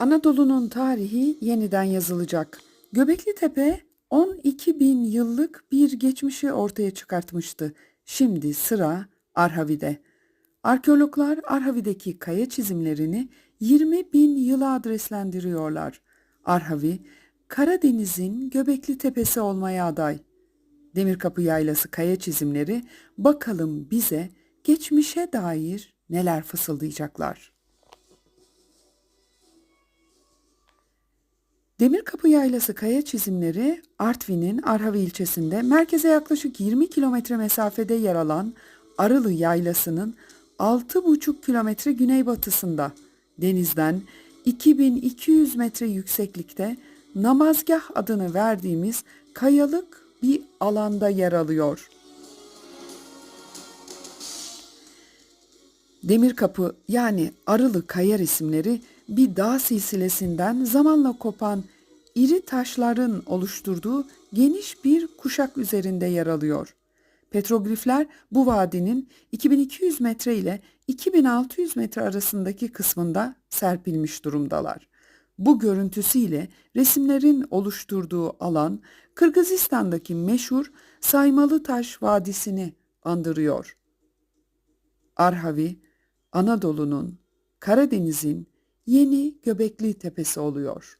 Anadolu'nun tarihi yeniden yazılacak. Göbekli Tepe 12 bin yıllık bir geçmişi ortaya çıkartmıştı. Şimdi sıra Arhavi'de. Arkeologlar Arhavi'deki kaya çizimlerini 20 bin yıla adreslendiriyorlar. Arhavi, Karadeniz'in Göbekli Tepesi olmaya aday. Demirkapı Yaylası kaya çizimleri bakalım bize geçmişe dair neler fısıldayacaklar. Demirkapı Yaylası kaya çizimleri Artvin'in Arhavi ilçesinde merkeze yaklaşık 20 kilometre mesafede yer alan Arılı Yaylası'nın 6,5 kilometre güneybatısında denizden 2200 metre yükseklikte Namazgah adını verdiğimiz kayalık bir alanda yer alıyor. Demirkapı yani Arılı Kaya resimleri bir dağ silsilesinden zamanla kopan iri taşların oluşturduğu geniş bir kuşak üzerinde yer alıyor. Petroglifler bu vadinin 2200 metre ile 2600 metre arasındaki kısmında serpilmiş durumdalar. Bu görüntüsüyle resimlerin oluşturduğu alan Kırgızistan'daki meşhur Saymalı Taş Vadisi'ni andırıyor. Arhavi, Anadolu'nun, Karadeniz'in yeni Göbekli Tepesi oluyor.